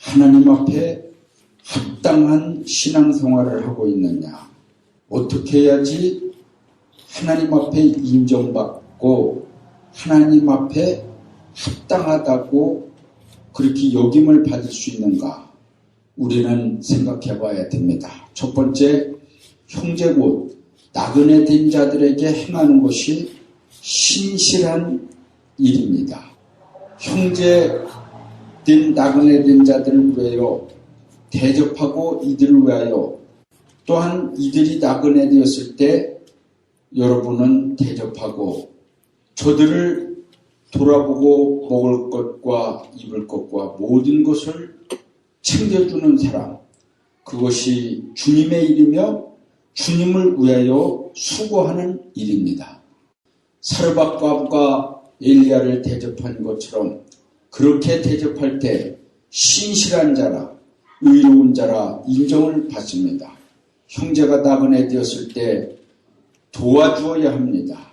하나님 앞에 합당한 신앙생활을 하고 있느냐? 어떻게 해야지 하나님 앞에 인정받고 하나님 앞에 합당하다고 그렇게 여김을 받을 수 있는가? 우리는 생각해 봐야 됩니다. 첫 번째, 형제곧 나그네 된 자들에게 행하는 것이 신실한 일입니다. 형제 된 나그네 된 자들을 위하여 대접하고 이들을 위하여 또한 이들이 나그네 되었을 때 여러분은 대접하고 저들을 돌아보고 먹을 것과 입을 것과 모든 것을 챙겨주는 사람 그것이 주님의 일이며 주님을 위하여 수고하는 일입니다. 사르밧과부가 엘리야를 대접한 것처럼 그렇게 대접할 때 신실한 자라 의로운 자라 인정을 받습니다. 형제가 나그네 되었을 때 도와주어야 합니다.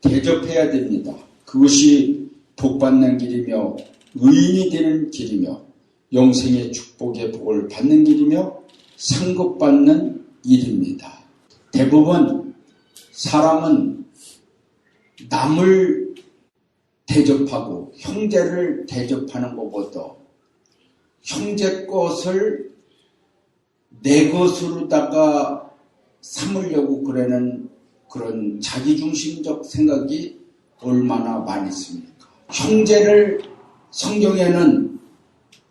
대접해야 됩니다. 그것이 복받는 길이며 의인이 되는 길이며 영생의 축복의 복을 받는 길이며 상급받는 일입니다. 대부분 사람은 남을 대접하고 형제를 대접하는 것보다 형제 것을 내 것으로다가 삼으려고 그러는 그런 자기중심적 생각이 얼마나 많이 있습니까? 형제를 성경에는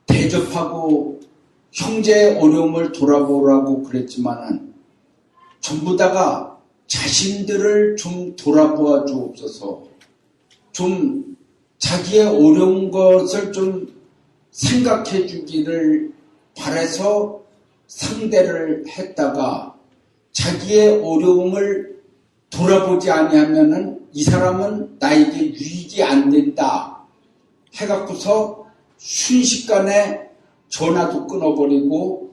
대접하고 형제의 어려움을 돌아보라고 그랬지만은 전부 다가 자신들을 좀 돌아보아 주옵소서. 좀 자기의 어려운 것을 좀 생각해 주기를 바래서 상대를 했다가 자기의 어려움을 돌아보지 아니하면은 이 사람은 나에게 유익이 안 된다 해갖고서 순식간에 전화도 끊어버리고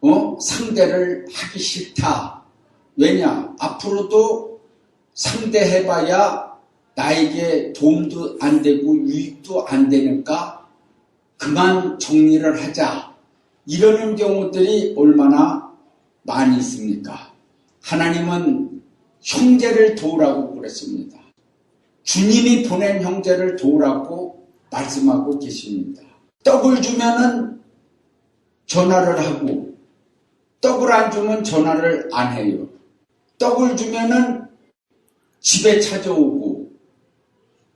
어? 상대를 하기 싫다. 왜냐? 앞으로도 상대해봐야 나에게 도움도 안 되고 유익도 안 되니까 그만 정리를 하자. 이러는 경우들이 얼마나 많이 있습니까? 하나님은 형제를 도우라고 그랬습니다. 주님이 보낸 형제를 도우라고 말씀하고 계십니다. 떡을 주면은 전화를 하고 떡을 안 주면 전화를 안 해요. 떡을 주면은 집에 찾아오고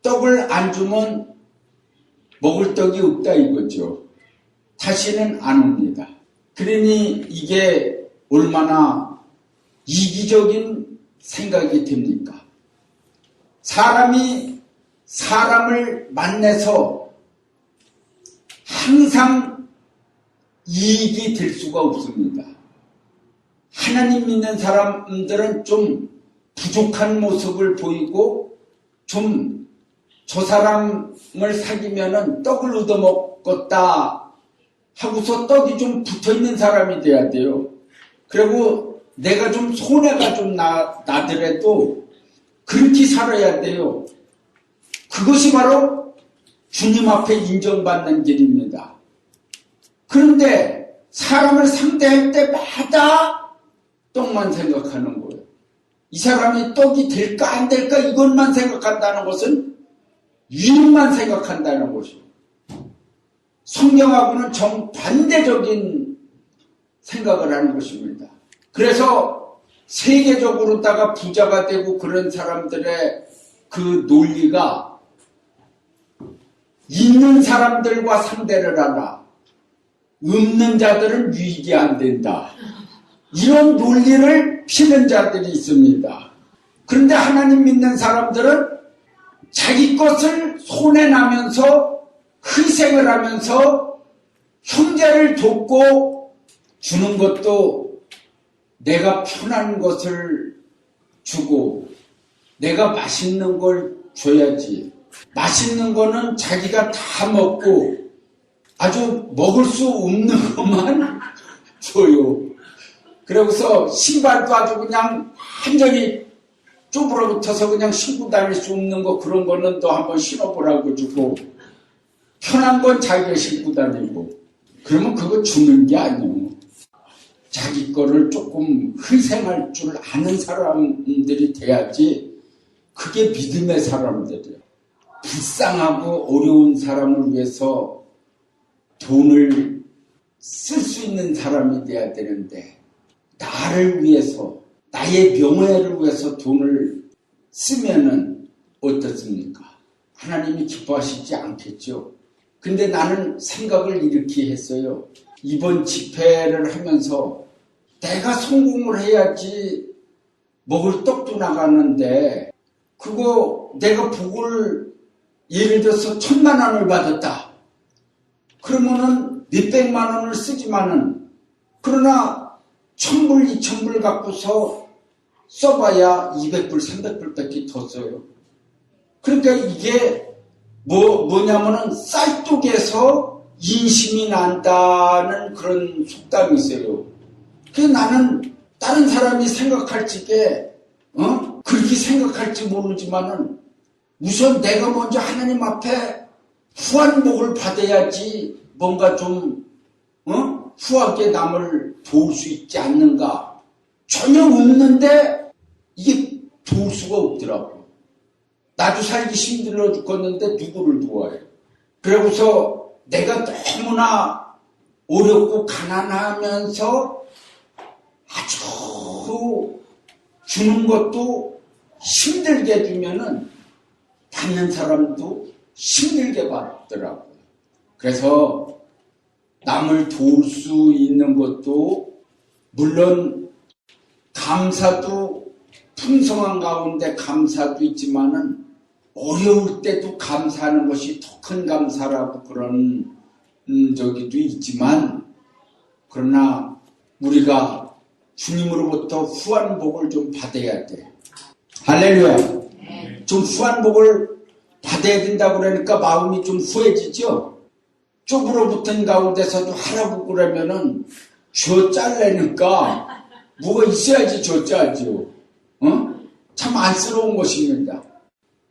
떡을 안 주면 먹을 떡이 없다 이거죠. 다시는 안 옵니다. 그러니 이게 얼마나 이기적인 생각이 됩니까? 사람이 사람을 만나서 항상 이익이 될 수가 없습니다. 하나님 믿는 사람들은 좀 부족한 모습을 보이고 좀 저 사람을 사귀면은 떡을 얻어먹었다 하고서 떡이 좀 붙어 있는 사람이 돼야 돼요. 그리고 내가 좀 손해가 좀 나, 나더라도 그렇게 살아야 돼요. 그것이 바로 주님 앞에 인정받는 길입니다. 그런데 사람을 상대할 때마다 떡만 생각하는 거예요. 이 사람이 떡이 될까 안 될까 이것만 생각한다는 것은 유익만 생각한다는 것이요. 성경하고는 정반대적인 생각을 하는 것입니다. 그래서 세계적으로다가 부자가 되고 그런 사람들의 그 논리가 있는 사람들과 상대를 하라. 없는 자들은 유익이 안 된다. 이런 논리를 피는 자들이 있습니다. 그런데 하나님 믿는 사람들은 자기 것을 손해나면서 희생을 하면서 형제를 돕고 주는 것도 내가 편한 것을 주고 내가 맛있는 걸 줘야지. 맛있는 거는 자기가 다 먹고 아주 먹을 수 없는 것만 줘요. 그러고서 신발도 아주 그냥 완전히 쪼부러붙어서 그냥 신고 다닐 수 없는 거 그런 거는 또 한번 신어보라고 주고 편한 건 자기가 신고 다니고 그러면 그거 주는 게 아니오. 자기 거를 조금 희생할 줄 아는 사람들이 돼야지 그게 믿음의 사람들이야. 불쌍하고 어려운 사람을 위해서 돈을 쓸 수 있는 사람이 돼야 되는데 나를 위해서 나의 명예를 위해서 돈을 쓰면은 어떻습니까? 하나님이 기뻐하시지 않겠죠. 근데 나는 생각을 이렇게 했어요. 이번 집회를 하면서 내가 성공을 해야지 먹을 떡도 나가는데 그거 내가 복을 예를 들어서 천만 원을 받았다. 그러면은 몇백만 원을 쓰지만은 그러나 천불 이천불 갖고서 써봐야 200불 300불 밖에 더 써요. 그러니까 이게 뭐 뭐냐면은 쌀독에서 인심이 난다는 그런 속담이 있어요. 그래서 나는 다른 사람이 생각할 적에 어 그렇게 생각할지 모르지만은 우선 내가 먼저 하나님 앞에 후한복을 받아야지 뭔가 좀 어? 후하게 남을 도울 수 있지 않는가? 전혀 없는데 이게 도울 수가 없더라고. 나도 살기 힘들어 죽겠는데 누구를 도와요 그러고서 내가 너무나 어렵고 가난하면서 아주 주는 것도 힘들게 주면은 받는 사람도 힘들게 받더라고요. 그래서 남을 도울 수 있는 것도 물론 감사도 풍성한 가운데 감사도 있지만은 어려울 때도 감사하는 것이 더 큰 감사라고 그런 음, 저기도 있지만 그러나 우리가 주님으로부터 후한 복을 좀 받아야 돼. 할렐루야. 좀 후한 복을 받아야 된다고 그러니까 마음이 좀 후해지죠? 쪽으로 붙은 가운데서도 하라고 그러면은 쥐어 잘래니까 뭐가 있어야지 쥐어 짜죠. 어? 참 안쓰러운 것입니다.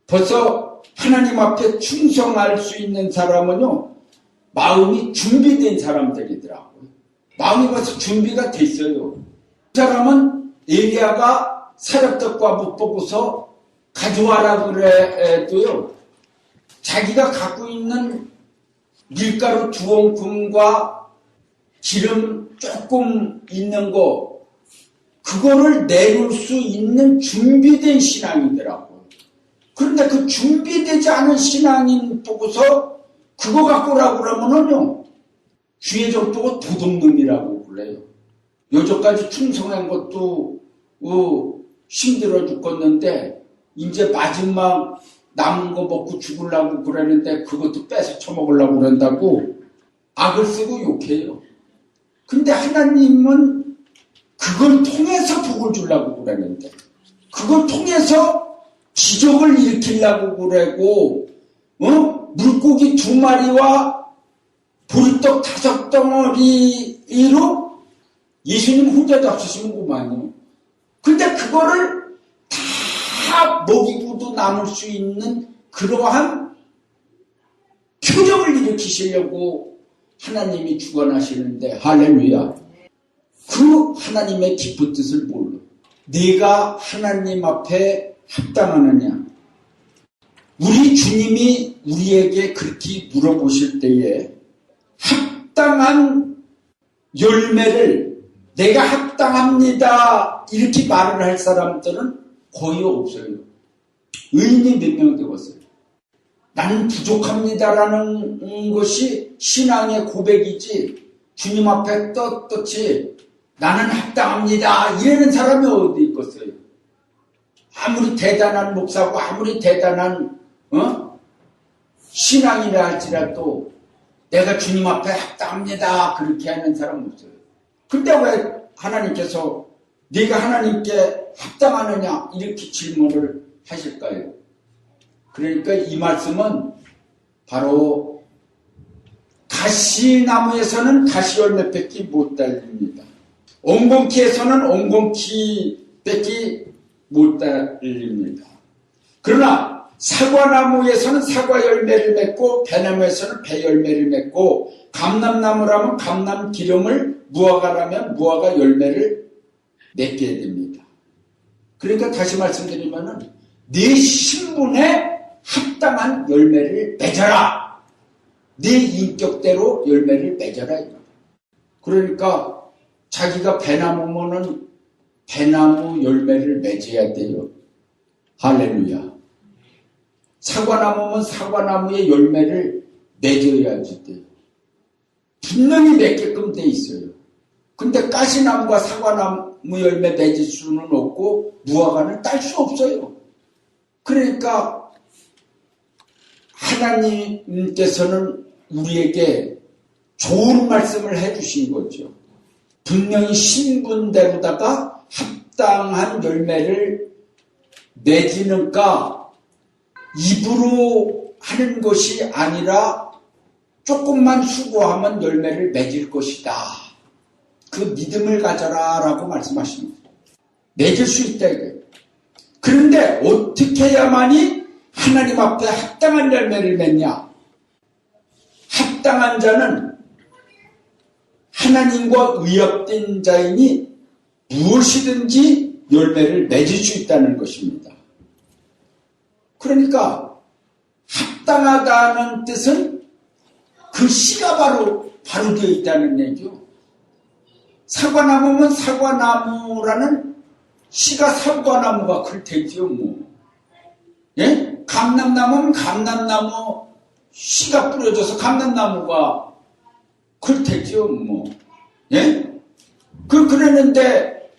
벌써 하나님 앞에 충성할 수 있는 사람은요, 마음이 준비된 사람들이더라고요. 마음이 벌써 준비가 됐어요. 그 사람은 에리아가 사렵떡과 못 보고서 가져와라 그래도요, 자기가 갖고 있는 밀가루 두 옹큼과 기름 조금 있는 거, 그거를 내놓을 수 있는 준비된 신앙이더라고요. 그런데 그 준비되지 않은 신앙인 보고서 그거 갖고 오라고 그러면은요, 주의 정도가 도둑놈이라고 불러요. 여전까지 충성한 것도 어, 힘들어 죽겠는데 이제 마지막 남은 거 먹고 죽으려고 그러는데 그것도 뺏어 처먹으려고 그런다고 악을 쓰고 욕해요. 근데 하나님은 그걸 통해서 복을 주려고 그러는데 그걸 통해서 기적을 일으키려고 그러고 어? 물고기 두 마리와 보리떡 다섯 덩어리로 예수님 혼자 잡수시는구만요. 근데 그거를 다 먹이고 도 남을 수 있는 그러한 표적을 일으키시려고 하나님이 주관하시는데 할렐루야. 그 하나님의 깊은 뜻을 몰라. 네가 하나님 앞에 합당하느냐? 우리 주님이 우리에게 그렇게 물어보실 때에 합당한 열매를 내가 합당합니다. 이렇게 말을 할 사람들은 거의 없어요. 의인이 몇 명 되었어요. 나는 부족합니다라는 것이 신앙의 고백이지 주님 앞에 떳떳이 나는 합당합니다. 이러는 사람이 어디 있겠어요. 아무리 대단한 목사고 아무리 대단한 어? 신앙이라 할지라도 내가 주님 앞에 합당합니다. 그렇게 하는 사람 없어요. 근데 왜 하나님께서 네가 하나님께 합당하느냐 이렇게 질문을 하실까요? 그러니까 이 말씀은 바로 가시나무에서는 가시 열매밖에 못 달립니다. 엉겅퀴에서는 엉겅퀴밖에 못 달립니다. 그러나 사과나무에서는 사과 열매를 맺고 배나무에서는 배 열매를 맺고 감남나무라면 감남 기름을 무화과라면 무화과 열매를 맺게 됩니다. 그러니까 다시 말씀드리면은 네 신분에 합당한 열매를 맺어라. 네 인격대로 열매를 맺어라. 그러니까 자기가 배나무면은 배나무 열매를 맺어야 돼요. 할렐루야. 사과나무면 사과나무의 열매를 맺어야지 돼요. 분명히 맺게끔 돼 있어요. 근데 가시나무가 사과나무 열매 맺을 수는 없고 무화과는 딸 수 없어요. 그러니까 하나님께서는 우리에게 좋은 말씀을 해주신 거죠. 분명히 신분대로다가 합당한 열매를 맺으니까 입으로 하는 것이 아니라 조금만 수고하면 열매를 맺을 것이다. 그 믿음을 가져라 라고 말씀하십니다. 맺을 수 있다 이거예요. 그런데 어떻게 해야만이 하나님 앞에 합당한 열매를 맺냐? 합당한 자는 하나님과 의합된 자이니 무엇이든지 열매를 맺을 수 있다는 것입니다. 그러니까 합당하다는 뜻은 그 씨가 바로 바로 되어 있다는 얘기죠. 사과나무면 사과나무라는 씨가 사과나무가 클 테지요, 뭐. 예? 감남나무면 감남나무 씨가 뿌려져서 감남나무가 클 테지요, 뭐. 예? 그, 그랬는데,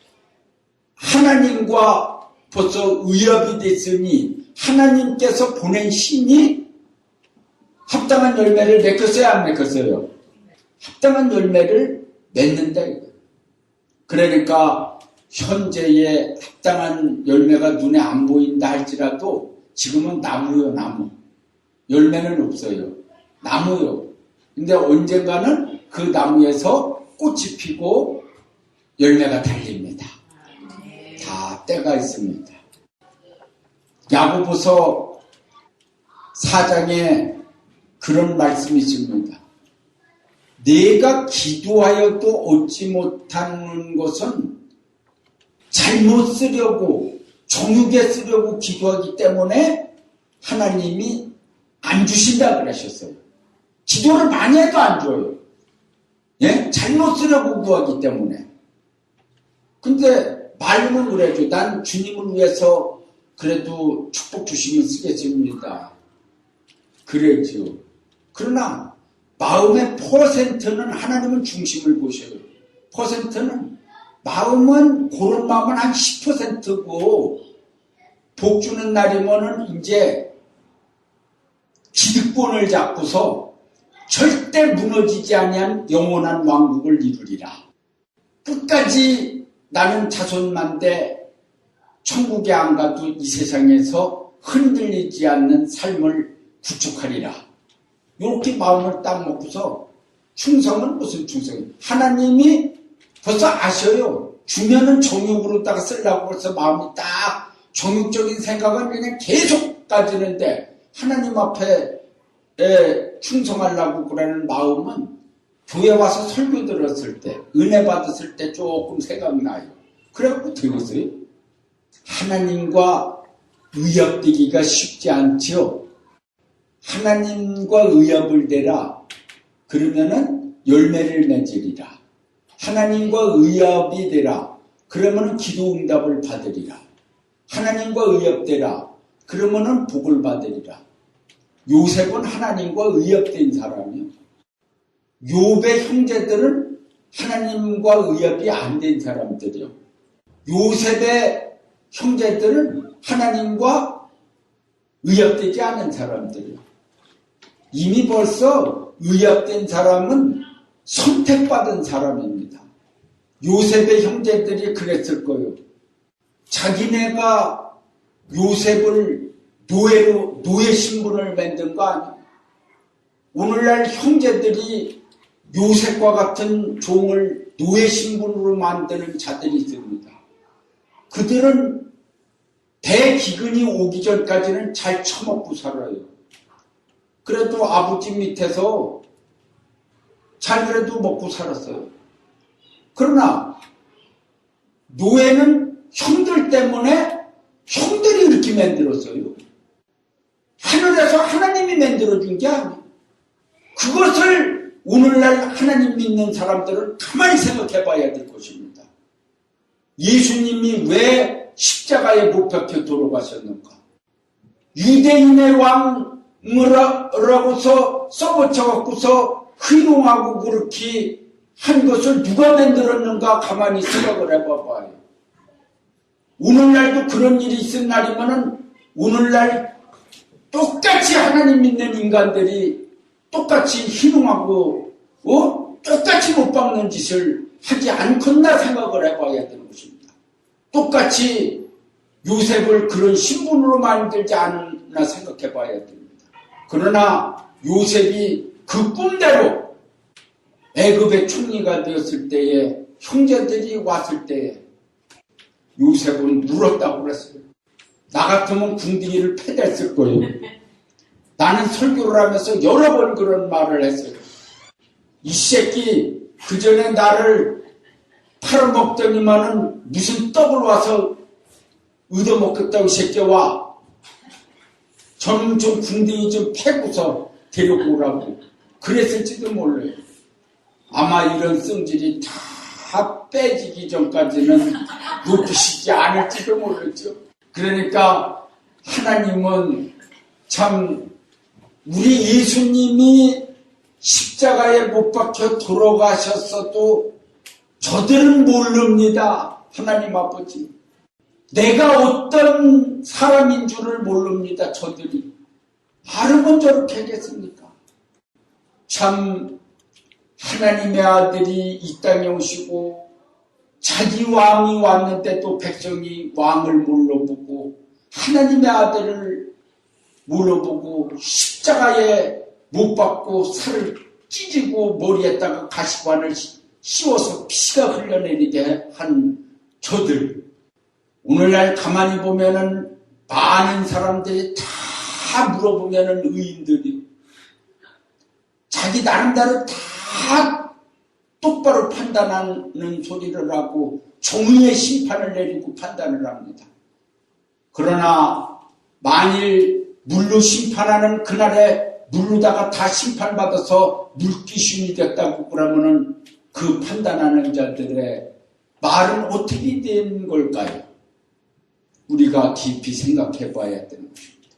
하나님과 벌써 의협이 됐으니, 하나님께서 보낸 신이 합당한 열매를 맺었어요, 안 맺었어요? 합당한 열매를 맺는다. 그러니까, 현재의 합당한 열매가 눈에 안 보인다 할지라도, 지금은 나무요, 나무. 열매는 없어요. 나무요. 근데 언젠가는 그 나무에서 꽃이 피고 열매가 달립니다. 다 때가 있습니다. 야고보서 4장에 그런 말씀이 있습니다. 내가 기도하여도 얻지 못하는 것은 잘못 쓰려고 정육에 쓰려고 기도하기 때문에 하나님이 안 주신다 그러셨어요. 기도를 많이 해도 안 줘요. 예? 잘못 쓰려고 구하기 때문에. 근데 말로는 그래죠. 난 주님을 위해서 그래도 축복 주시면 쓰겠습니다. 그랬죠. 그러나 마음의 퍼센트는 하나님은 중심을 보셔요. 퍼센트는 마음은 그런 마음은 한 10%고 복 주는 날이면은 이제 기득권을 잡고서 절대 무너지지 아니한 영원한 왕국을 이루리라. 끝까지 나는 자손만대 천국에 안 가도 이 세상에서 흔들리지 않는 삶을 구축하리라. 이렇게 마음을 딱 먹고서 충성은 무슨 충성이? 하나님이 벌써 아셔요. 주면은 정욕으로다가 쓰려고 해서 마음이 딱 정욕적인 생각은 그냥 계속 가지는데 하나님 앞에 에 충성하려고 그러는 마음은 교회 와서 설교 들었을 때, 은혜 받았을 때 조금 생각나요. 그래갖고 되겠어요? 하나님과 의협되기가 쉽지 않지요. 하나님과 의협을 대라. 그러면은 열매를 맺으리라. 하나님과 의협이 되라. 그러면은 기도 응답을 받으리라. 하나님과 의협되라. 그러면은 복을 받으리라. 요셉은 하나님과 의협된 사람이요. 요배 형제들은 하나님과 의협이 안 된 사람들이요. 요셉의 형제들은 하나님과 의협되지 않은 사람들이요. 이미 벌써 의협된 사람은 선택받은 사람입니다. 요셉의 형제들이 그랬을 거예요. 자기네가 요셉을 노예로, 노예 신분을 만든 거 아니야? 오늘날 형제들이 요셉과 같은 종을 노예 신분으로 만드는 자들이 있습니다. 그들은 대기근이 오기 전까지는 잘 처먹고 살아요. 그래도 아버지 밑에서 잘 그래도 먹고 살았어요. 그러나 노예는 형들 때문에 형들이 이렇게 만들었어요. 하늘에서 하나님이 만들어준 게 아니에요. 그것을 오늘날 하나님 믿는 사람들은 가만히 생각해 봐야 될 것입니다. 예수님이 왜 십자가에 못 박혀 돌아가셨는가? 유대인의 왕이라고서 써붙여갖고서 희롱하고 그렇게 한 것을 누가 만들었는가 가만히 생각을 해봐봐요. 오늘날도 그런 일이 있은 날이면은 오늘날 똑같이 하나님 믿는 인간들이 똑같이 희롱하고 어? 똑같이 못 박는 짓을 하지 않겠나 생각을 해봐야 되는 것입니다. 똑같이 요셉을 그런 신분으로 만들지 않나 생각해 봐야 됩니다. 그러나 요셉이 그 꿈대로 애굽의 총리가 되었을 때에 형제들이 왔을 때에 요셉은 물었다고 그랬어요. 나 같으면 궁둥이를 패댔을 거예요. 나는 설교를 하면서 여러 번 그런 말을 했어요. 이 새끼 그 전에 나를 팔아먹더니만은 무슨 떡을 와서 얻어먹겠다고 이 새끼와 저는 좀 궁둥이 좀 패고서 데리고 오라고 그랬을지도 몰라요. 아마 이런 성질이 다 빼지기 전까지는 놓기시지 않을지도 모르죠. 그러니까 하나님은 참 우리 예수님이 십자가에 못 박혀 돌아가셨어도 저들은 모릅니다. 하나님 아버지. 내가 어떤 사람인 줄을 모릅니다. 저들이. 알으면 저렇게 하겠습니까? 참 하나님의 아들이 이 땅에 오시고 자기 왕이 왔는데 또 백성이 왕을 물러보고 하나님의 아들을 물어보고 십자가에 못 박고 살을 찢고 머리에다가 가시관을 씌워서 피가 흘러내리게 한 저들. 오늘날 가만히 보면은 많은 사람들이 다 물어보면은 의인들이 자기 나름대로 다 똑바로 판단하는 소리를 하고 종의의 심판을 내리고 판단을 합니다. 그러나 만일 물로 심판하는 그날에 물로다가 다 심판받아서 물귀신이 됐다고 그러면은 그 판단하는 자들의 말은 어떻게 된 걸까요? 우리가 깊이 생각해 봐야 되는 것입니다.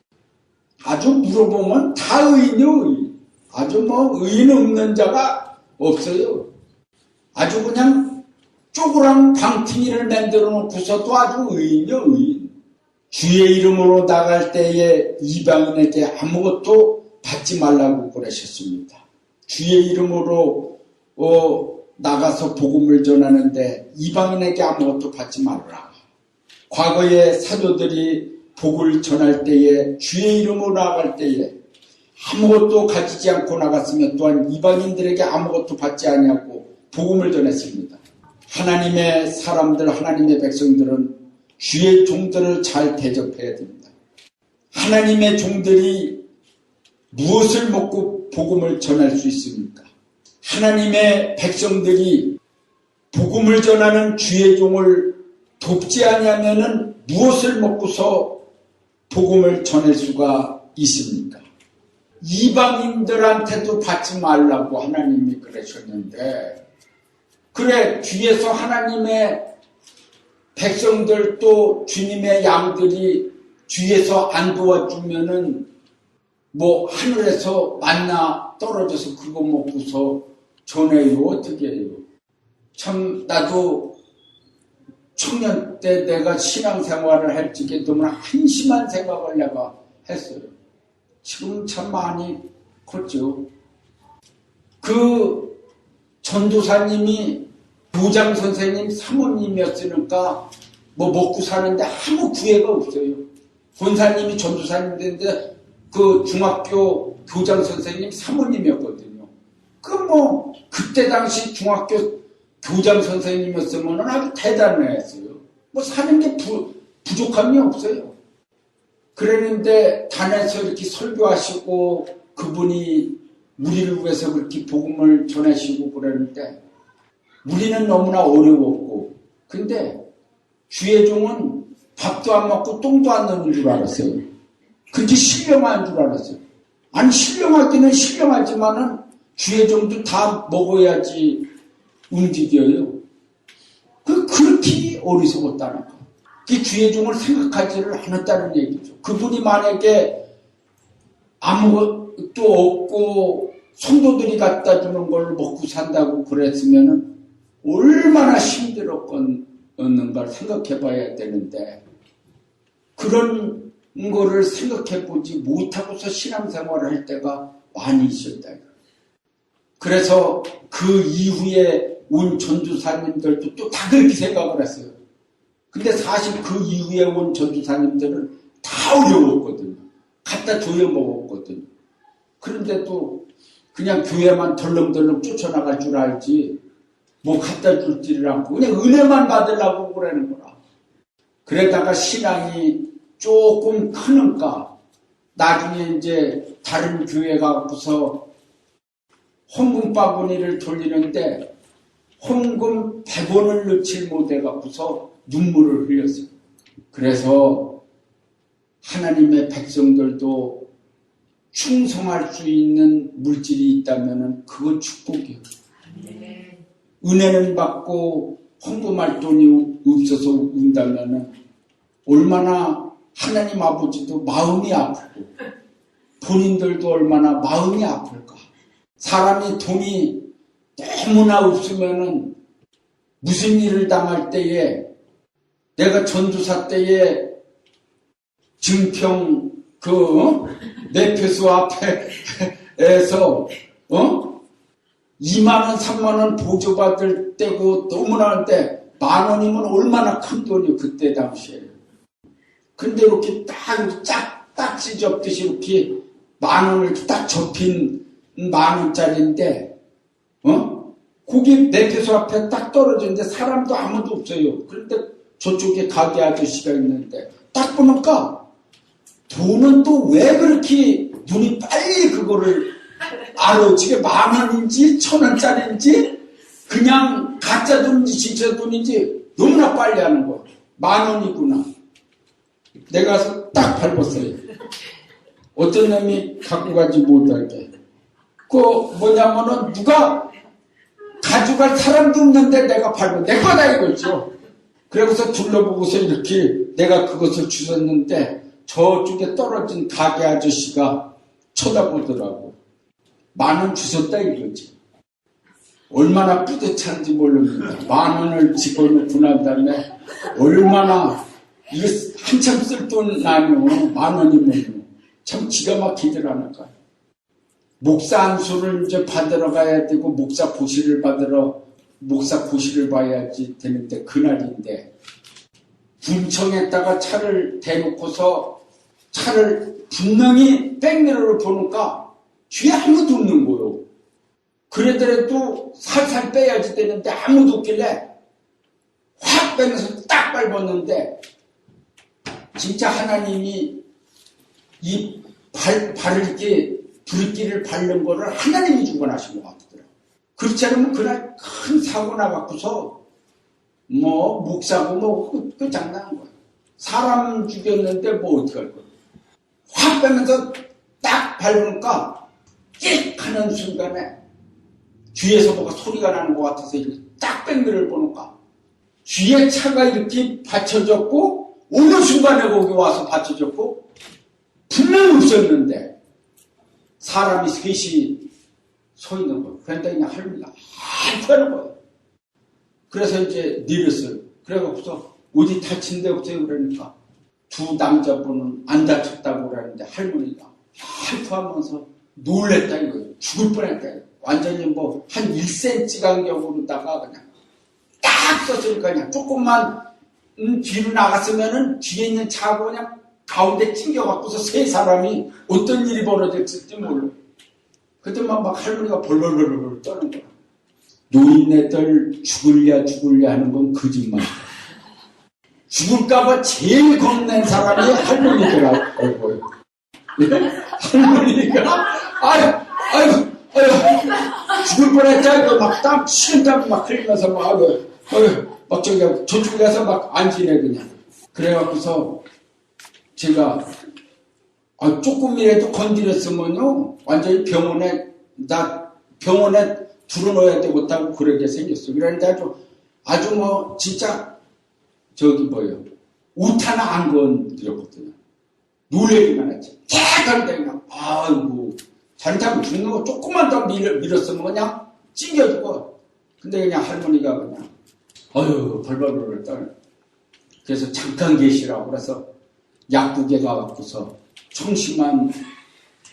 아주 물어보면 다 의인이요, 의인. 아주 뭐 의인 없는 자가 없어요. 아주 그냥 쪼그란 방퉁이를 만들어 놓고서도 아주 의인이요, 의인. 주의 이름으로 나갈 때에 이방인에게 아무것도 받지 말라고 그러셨습니다. 주의 이름으로 어, 나가서 복음을 전하는데 이방인에게 아무것도 받지 말라. 과거에 사도들이 복을 전할 때에 주의 이름으로 나갈 때에 아무것도 가지지 않고 나갔으며 또한 이방인들에게 아무것도 받지 아니하고 복음을 전했습니다. 하나님의 사람들, 하나님의 백성들은 주의 종들을 잘 대접해야 됩니다. 하나님의 종들이 무엇을 먹고 복음을 전할 수 있습니까? 하나님의 백성들이 복음을 전하는 주의 종을 돕지 아니하면은 무엇을 먹고서 복음을 전할 수가 있습니까? 이방인들한테도 받지 말라고 하나님이 그러셨는데 그래 뒤에서 하나님의 백성들 또 주님의 양들이 뒤에서 안 도와주면은 뭐 하늘에서 만나 떨어져서 그거 먹고서 전해요 어떻게 해요? 참 나도 청년 때 내가 신앙생활을 할 적에 너무나 한심한 생각을 내가 했어요. 지금 참 많이 컸죠. 그 전도사님이 교장 선생님 사모님이었으니까 뭐 먹고 사는데 아무 구애가 없어요. 본사님이 전도사님인데 그 중학교 교장 선생님 사모님이었거든요. 그 뭐 그때 당시 중학교 교장 선생님이었으면 아주 대단했어요. 뭐 사는 게 부, 부족함이 없어요. 그랬는데 단에서 이렇게 설교하시고 그분이 우리를 위해서 그렇게 복음을 전하시고 그러는데 우리는 너무나 어려웠고 근데 주의 종은 밥도 안 먹고 똥도 안 넣는 줄 알았어요. 근데 신령한 줄 알았어요. 아니 신령하기는 신령하지만은 주의 종도 다 먹어야지 움직여요. 그 그렇게 어리석었다는 거. 그 주의 종을 생각하지를 않았다는 얘기죠. 그분이 만약에 아무것도 없고 성도들이 갖다 주는 걸 먹고 산다고 그랬으면은 얼마나 힘들었겠는가를 생각해 봐야 되는데 그런 거를 생각해 보지 못하고서 신앙생활을 할 때가 많이 있었다. 그래서 그 이후에 온 전도사님들도 또 다 그렇게 생각을 했어요. 근데 사실 그 이후에 온 전도사님들은 다 어려웠거든요. 갖다 줘야 먹었거든요. 그런데도 그냥 교회만 덜렁덜렁 쫓아나갈 줄 알지 뭐 갖다 줄지를 않고 그냥 은혜만 받으려고 그러는 거라. 그러다가 신앙이 조금 크니까 나중에 이제 다른 교회 가고서 헌금 바구니를 돌리는데 헌금 100원을 넣지 못해 갖고서 눈물을 흘렸어요. 그래서 하나님의 백성들도 충성할 수 있는 물질이 있다면 그건 축복이에요. 은혜는 받고 헌금할 돈이 없어서 운다면 얼마나 하나님 아버지도 마음이 아프고 본인들도 얼마나 마음이 아플까. 사람이 돈이 너무나 없으면은 무슨 일을 당할 때에 내가 전두사 때에 증평 그 내표소 앞에서 어 2만 원, 3만 원 보조받을 때고 너무나 한데 만 원이면 얼마나 큰 돈이요 그때 당시에. 근데 이렇게 딱, 짝, 딱지 접듯이 이렇게 만 원을 딱 접힌 만 원짜리인데, 어? 거기 내표소 앞에 딱 떨어졌는데 사람도 아무도 없어요. 그런데 저쪽에 가게 아저씨가 있는데 딱 보니까 돈은 또 왜 그렇게 눈이 빨리 그거를 알아? 지게 만 원인지 천 원짜리인지 그냥 가짜 돈인지 진짜 돈인지 너무나 빨리 하는 거야. 만 원이구나. 내가 딱 밟았어요. 어떤 놈이 갖고 가지 못하게. 그 뭐냐면은 누가 가져갈 사람도 없는데 내가 밟고 내 거다 이거죠. 그러고서 둘러보고서 이렇게 내가 그것을 주셨는데 저쪽에 떨어진 가게 아저씨가 쳐다보더라고. 만 원 주셨다 이거지. 얼마나 뿌듯한지 모릅니다. 만 원을 집어넣고 난 다음에 얼마나 이거 한참 쓸돈 아니오. 만 원이면 참 기가 막히더라니까. 목사 안수를 이제 받으러 가야 되고 목사 고시를 받으러 목사 고시를 봐야지 되는데 그날인데 군청에다가 차를 대놓고서 차를 분명히 백미러를 보니까 뒤에 아무도 없는 거요. 그러더라도 살살 빼야지 되는데 아무도 없길래 확 빼면서 딱 밟았는데 진짜 하나님이 이 발, 발을 이렇게 불길을 밟는 거를 하나님이 주관하신 것 같더라고요. 그렇지 않으면 그날 큰 사고 나갖고서 뭐 목사고 뭐 그, 끝장난 거야. 사람 죽였는데 뭐 어떡할 거야. 확 빼면서 딱 밟으니까 끽 하는 순간에 뒤에서 뭐가 소리가 나는 것 같아서 딱 뺑글을 보니까 뒤에 차가 이렇게 받쳐졌고 어느 순간에 거기 와서 받쳐졌고 분명히 없었는데 사람이 셋이 서 있는 거예요. 그러니까 그냥 할머니가 하는 거예요. 그래서 이제 내렸어요. 그래갖고서 어디 다친 데 없어요. 그러니까 두 남자분은 안 다쳤다고 그러는데 할머니가 아이고 하면서 놀랬다 이거예요. 죽을 뻔했다. 완전히 뭐 한 1cm 간격으로다가 그냥 딱 썼으니까 그냥 조금만 음, 뒤로 나갔으면은 뒤에 있는 차하고 그냥 가운데 찡겨갖고서 세 사람이 어떤 일이 벌어졌을지 몰라. 그때만 막 할머니가 벌벌벌벌 떠는 거야. 노인네들 죽을랴 죽을랴 하는 건 거짓말. 죽을까봐 제일 겁낸 사람이 할머니더라고요. 예? 할머니가, 아유, 아유, 아유, 죽을 뻔했잖아. 막땀 식은땀 막 흘리면서 막, 아유, 아유, 막 저기, 저쪽 가서 막 앉으래, 그냥. 그래갖고서 제가, 아, 조금이라도 건드렸으면요, 완전히 병원에, 나 병원에 들어넣어야 되겠다고 그러게 생겼어. 그런데 아주, 아주 뭐, 진짜, 저기 뭐요, 옷 하나 안 건드렸거든요. 놀래기만 했지. 깨끗한데 그냥, 아이고, 잘못하면 죽는 거 조금만 더 밀, 밀었으면 그냥 찡겨주고. 근데 그냥 할머니가 그냥, 어휴, 벌벌벌 떨. 그래서 잠깐 계시라고 그래서 약국에 가갖고서 청심환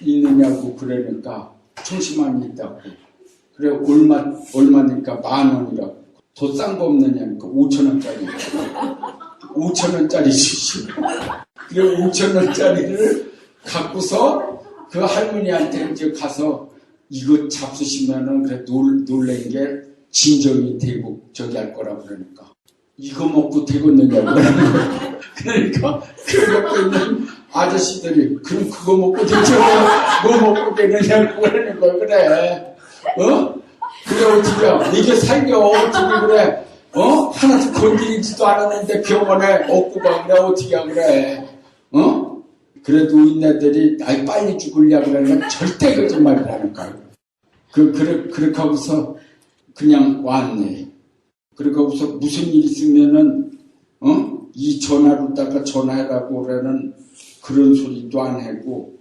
있느냐고 그러니까 청심환이 있다고. 그래, 얼마, 얼마니까 만 원이라고. 더 싼 거 없느냐니까 5천 원짜리. 5천 원짜리 주시고. 그래, 5천 원짜리를 갖고서 그 할머니한테 이제 가서 이거 잡수시면은 그래 놀, 놀란 게 진정이 되고 저기 할 거라 그러니까. 이거 먹고 되겠느냐고. 그러니까 그 있는 아저씨들이 그럼 그거 먹고 되죠 뭐 먹고 되느냐고 그러는 거야 그래 어? 그래 어떻게 이게 살려 어떻게 그래 어? 하나도 건드리지도 않았는데 병원에 업고 가 그래 어떻게 하 그래 어? 그래도 인네들이 아이 빨리 죽으려 그러면 절대 거짓말을 하는 거야 그, 그래, 그렇게 하고서 그냥 왔네 그러고 무서 무슨 일 있으면은 어? 이 전화로다가 전화해라고 그러는 그런 소리도 안 하고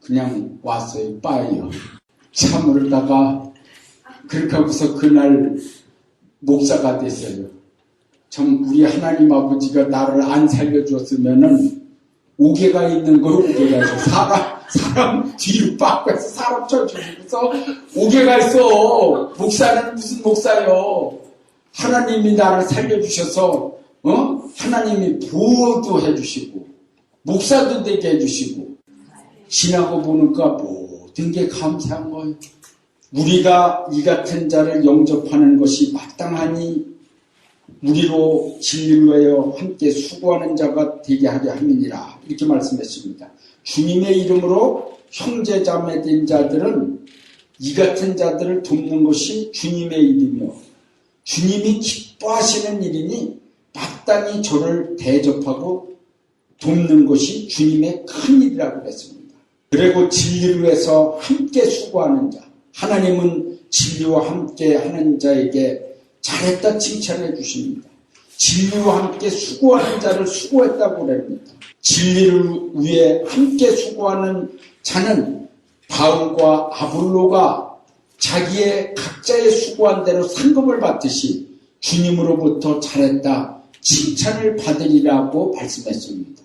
그냥 왔어요 빠이요. 참으다가 그렇게 하고서 그날 목사가 됐어요. 참 우리 하나님 아버지가 나를 안 살려줬으면은 오개가 있는 거 오개가 있어. 사람 사람 뒤로 빠꾸해서 사람 쳐주고서 오개가 있어. 목사는 무슨 목사요? 하나님이 나를 살려주셔서, 어? 하나님이 보호도 해주시고, 목사도 되게 해주시고, 지나고 보니까 모든 게 감사한 거예요. 우리가 이 같은 자를 영접하는 것이 마땅하니, 우리로 진리로 하여 함께 수고하는 자가 되게 하게 함이니라. 이렇게 말씀했습니다. 주님의 이름으로 형제 자매 된 자들은 이 같은 자들을 돕는 것이 주님의 일이며, 주님이 기뻐하시는 일이니 마땅히 저를 대접하고 돕는 것이 주님의 큰 일이라고 했습니다. 그리고 진리를 위해서 함께 수고하는 자. 하나님은 진리와 함께 하는 자에게 잘했다 칭찬해 주십니다. 진리와 함께 수고하는 자를 수고했다고 그럽니다. 진리를 위해 함께 수고하는 자는 바울과 아볼로가 자기의 각자의 수고한 대로 상급을 받듯이 주님으로부터 잘했다 칭찬을 받으리라고 말씀했습니다.